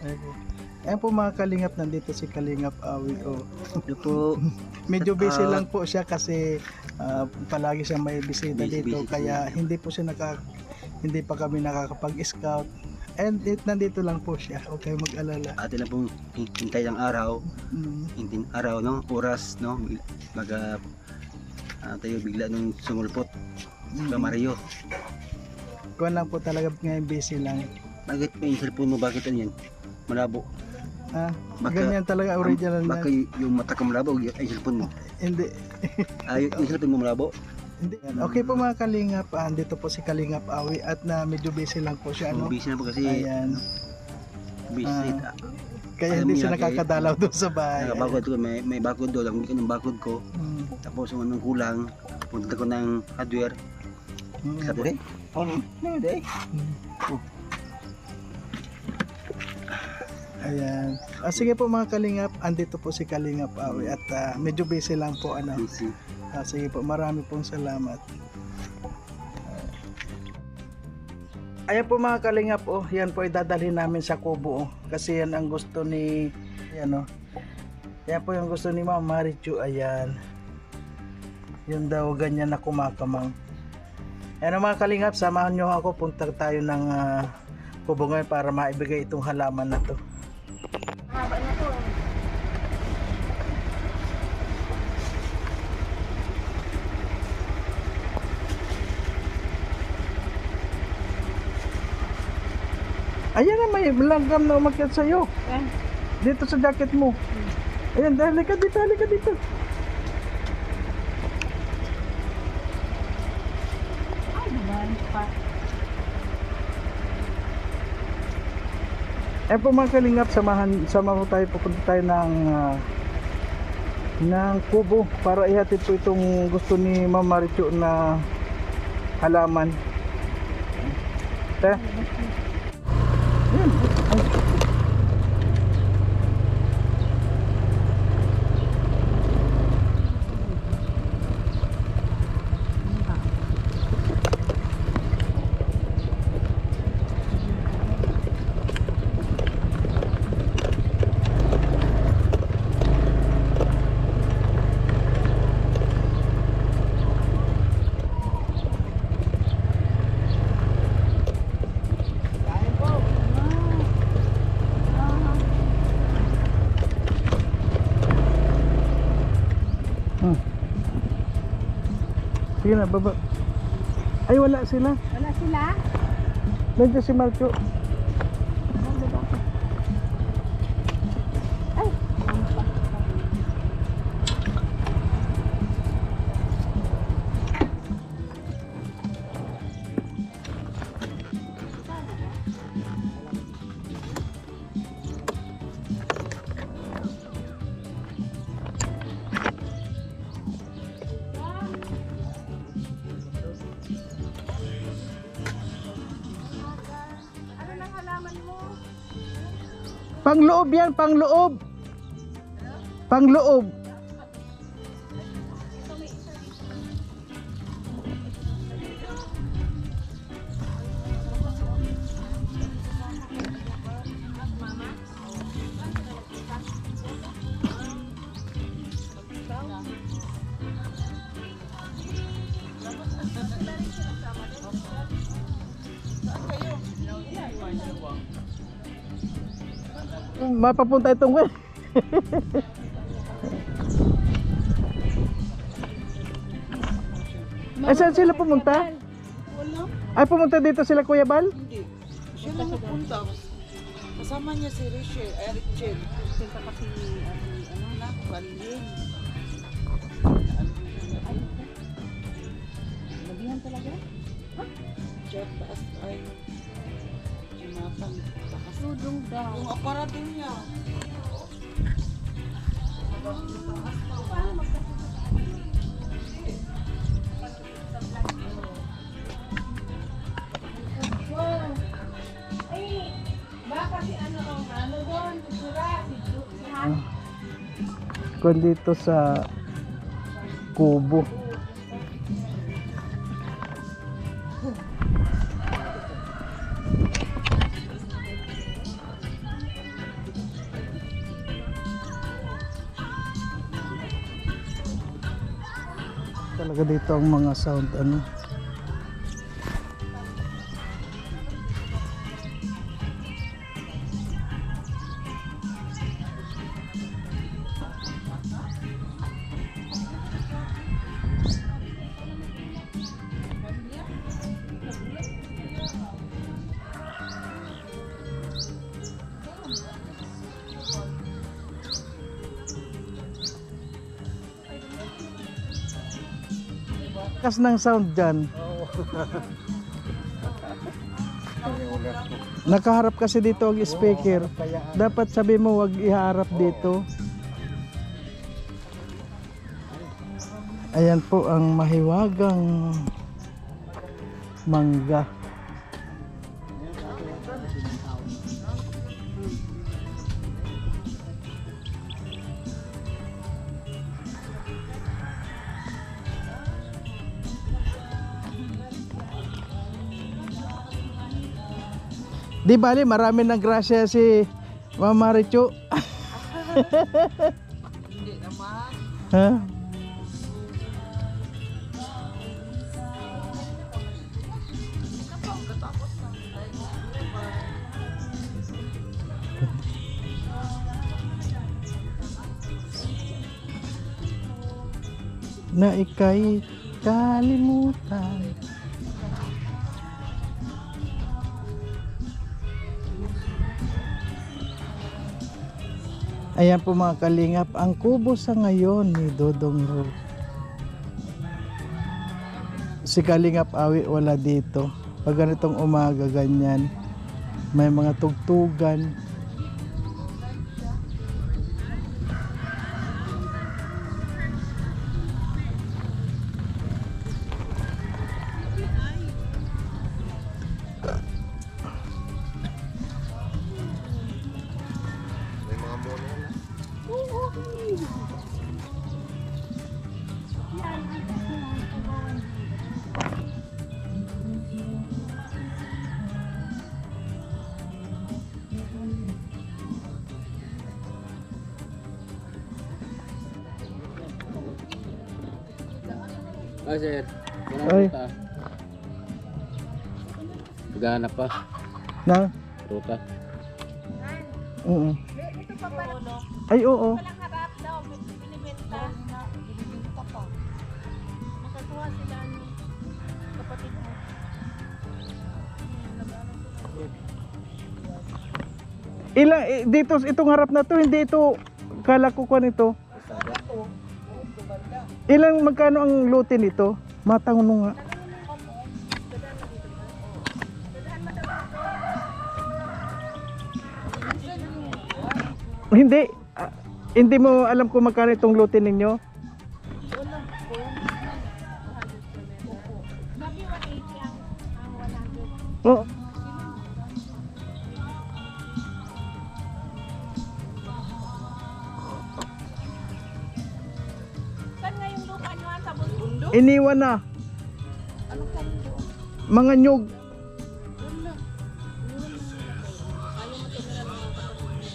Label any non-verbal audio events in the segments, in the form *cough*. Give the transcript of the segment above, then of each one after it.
Ayan po. Ayan po mga kalingap, nandito si Kalingap Awi. Oh. Ito po, *laughs* Medyo busy Ah. lang po siya kasi ah, palagi siya may bisita Busy, dito. busy kaya hindi po siya naka, hindi pa kami nakakapag-scout. And it, nandito lang po siya. Huwag kayong mag-alala. atin na pong hintay ng araw, Mm. hintin araw, no? Oras, no? Baga, ah, tayo bigla nung sumulpot sa Mm. Mario. Lang po talaga ngayon busy lang. Bakit may cellphone mo, bakit ano yan? Malabo. Ah, Baka- ganyan talaga original Baka na. y- yung mata ko malabo, ay cellphone mo. Hindi. Ay, yung cellphone mo malabo. Hindi. Okay po mga kalingap, ah, andito po si Kalingap Awi at na medyo busy lang po siya. Ano? Busy na po kasi, Ayan. busy. Ah, Kaya Alam hindi siya kaya- nakakadalaw doon sa bahay. Nakabakod ko, may, may bakod doon, ang ng bakod ko. Mm. Tapos yung anong kulang, punta ko ng hardware. Mm. Sabi rin, oh, no, day. Ayan. Ah, sige po mga kalingap, andito po si Kalingap Awi at ah, medyo busy lang po ano. Busy. Ah, sige po, marami pong salamat. Ayan po mga kalingap, oh, yan po idadalhin namin sa kubo oh, kasi yan ang gusto ni yan oh. Yan po yung gusto ni Mama Marichu, ayan. Yun daw ganyan na kumakamang. Ayan oh, mga kalingap, samahan nyo ako, punta tayo ng ah, kubo ngayon para maibigay itong halaman na to. Haba na to. Ayan na may langgam na umakyat sa'yo. Yan. Dito sa jacket mo. Ayan, dali ka dito, dali ka dito. Ay, naman pa. Eh po mga kalingap, samahan, sama po tayo, pupunta tayo ng, ah, ng kubo para ihatid po itong gusto ni Ma'am Marichu na halaman. Te? Yan. Ay. Hmm. Sige na, baba. Ay, wala sila. Wala sila. Nandiyan si Marcho. Pangloob yan, pangloob. Pangloob. Mapapunta itong way. Ay, saan sila pumunta? Wala, Ay, pumunta dito sila Kuya Bal? hindi. Siya na napunta. Kasama niya si Richel, ay Richel. Punta kasi ano, Na, Valin. labihan talaga. Diyan, taas ay Takas. Tudong daw. Yung aparado niya. Wow. Ay, baka si talaga dito ang mga sound ano. Kas ng sound dyan. Nakaharap kasi dito ang speaker. Dapat sabi mo wag iharap dito. Ayan po ang mahiwagang mangga. Di bali, marami ng grasya si Mama Richo. Hindi naman. *laughs* Ha? Na ika'y kalimutan. Ayan po mga kalingap, ang kubo sa ngayon ni Dodong Ro. Si Kalingap Awi wala dito. Pag ganitong umaga ganyan, may mga tugtugan. Ah, sir. Ay. Maghanap pa. Na? Ruta. Oo. Ito pa pala. Ay, oo. Walang harap daw. Binibenta. Binibinta pa. Nakakuha sila ni kapatid mo. Ilang, eh, dito, itong harap na to, hindi ito, kala ko ito. Ilang, magkano ang lote nito? Matangon nga. Hindi, ah, hindi mo alam kung magkano itong lote ninyo? Sabi Iniwan na. Anong kanyo doon? Mga nyug. Wala. Ayaw mo tumira ng mga kapatid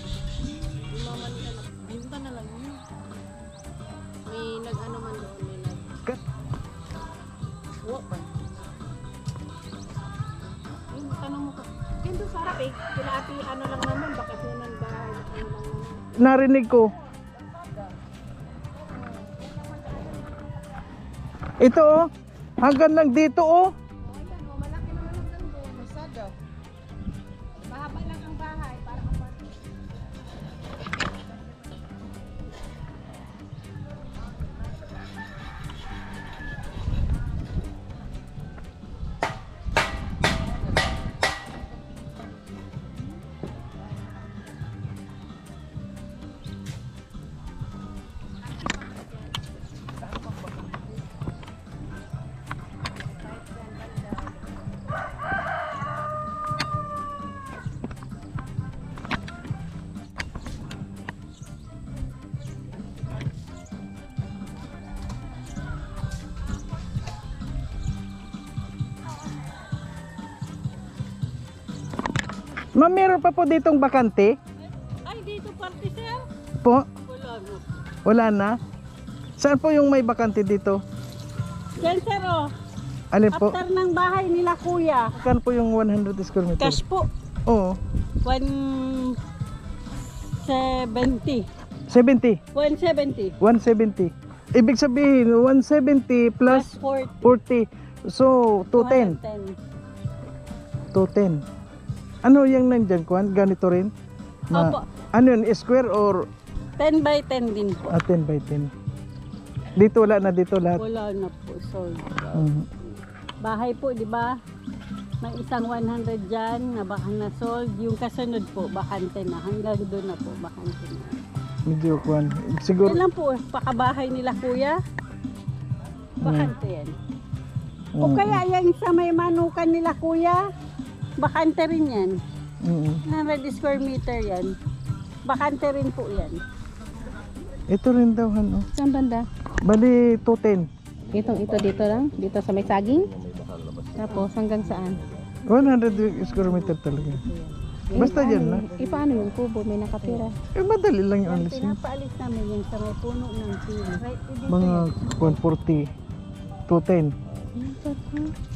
mama nila na, binta na lang yun. May nag-ano man doon, may nag... Kat- Wa ba? Yung tanong mo ka, yun doon sa harap eh. Kila ate, ano lang naman, bakasyonan bahay. Ano lang naman. Narinig ko. Ito oh. Hanggang lang dito oh. Ma'am, meron pa po ditong bakante? Ay, dito party sir? Po? Wala no. Wala na? Saan po yung may bakante dito? Yan sir oh. Alin po? After ng bahay nila kuya. Kan po yung 100 square meter? Cash po. Oo. 170. 70. 170. 170. Ibig sabihin, 170 Plus plus 40. 40. So, 210. 210. Ano yung nandyan, Kwan? Ganito rin? Na, Opo. ano yun, square or 10 by 10 din po. ah, 10 by 10? Dito wala na dito lahat. Wala na po. Sold. Mhm. Bahay po, di ba? May isang 100 dyan na baka na sold. Yung kasunod po, bakante na. Hanggang doon na po, bakante na. Medyo Kwan. Siguro, Yan lang po, pakabahay nila kuya. Bakante yan. O Mm, kaya yung sa may manukan nila kuya, bakante rin yan. mm, mm. 100 square meter yan. Bakante rin po yan. Ito rin daw, ano. Saan banda? Bali, 210. Itong ito dito lang? Dito sa may saging? Tapos hanggang saan? 100 square meter talaga. Eh, Basta paano dyan Eh paano yung kubo? May nakatira. Eh, madali lang yung alis yun. pinapaalis namin yan sa may puno ng pili. Right, dito Mga yan. 140. 210.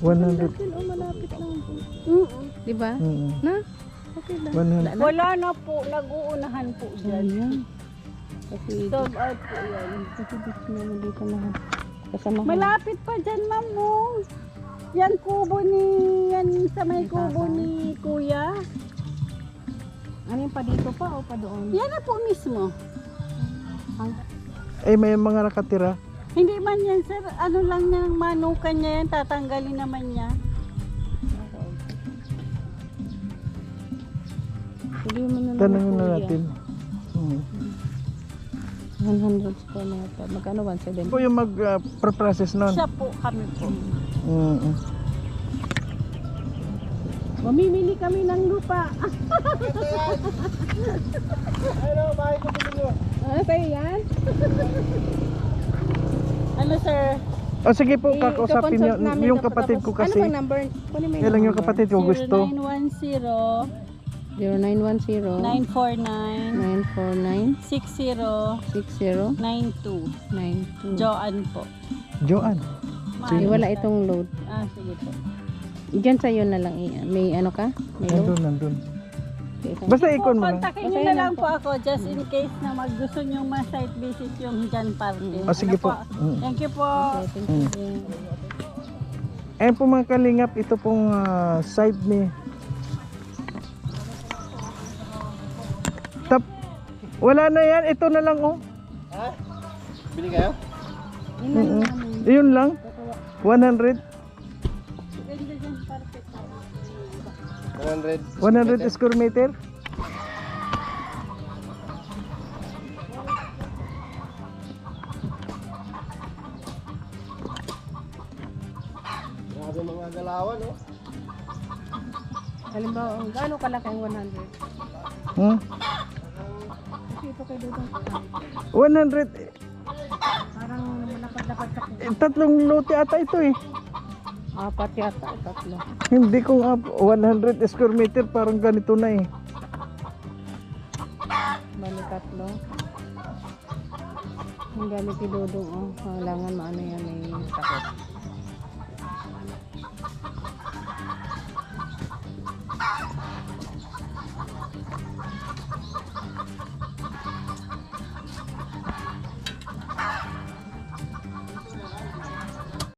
100. Oh, malapit lang. Mm-mm. Di ba? Mm, Na? Okay lang. 100. Wala na po, nag-uunahan po dyan. Ayan. Kasi, Sold out po yan. kasi dito naman dito na. Kasama Malapit pa dyan, ma'am. oh. Yan kubo ni, yan sa may kubo ni kuya. Ano yung pa dito pa o pa doon? Yan na po mismo. Eh, may mga nakatira. Hindi man yan, sir. Ano lang niya, manukan niya yan. Tatanggalin naman niya. Mo na Tanungin na kuya. natin. Hmm. 100 square meter. Magkano 170? Po yung mag-process nun. Siya po kami po. Mm, mm. Mamimili kami ng lupa. Ah, sa'yo yan? Ano, sir? O sige po, Eh, kakausapin Yung tapos- kapatid ko Ano kasi. bang number? Kunin mo Yan lang yung kapatid ko gusto. 0910 0910 949 949 6092 6092 Joanne po. Joanne. Eh, wala itong load. Ah, sige po. Diyan sa'yo na lang. May ano ka? May load? Nandun, nandun. Okay, Basta ikon mo lang. Kontakin nyo na lang po ako just in case na maggusto nyo ma-site visit yung dyan party. O sige Ano po. Mm. Thank you po. Okay, thank you. Ayan po mga kalingap, ito pong ah, side ni wala na yan, ito na lang oh. Bili kayo? Yun lang. 100. Ganda dyan party. 100. 100 square meter. Grabe mga galawan, no? Halimbawa, ang gaano kalaki ang 100? Hmm? Kasi ito kay Dudong 100. Parang malapad-lapad sa eh, Tatlong lote ata ito eh. Apat yata, tatlo. Hindi kung ah, 100 square meter parang ganito na eh. Bali tatlo. Ang gamit ni Dudong, oh. Kailangan maano yan, may takot.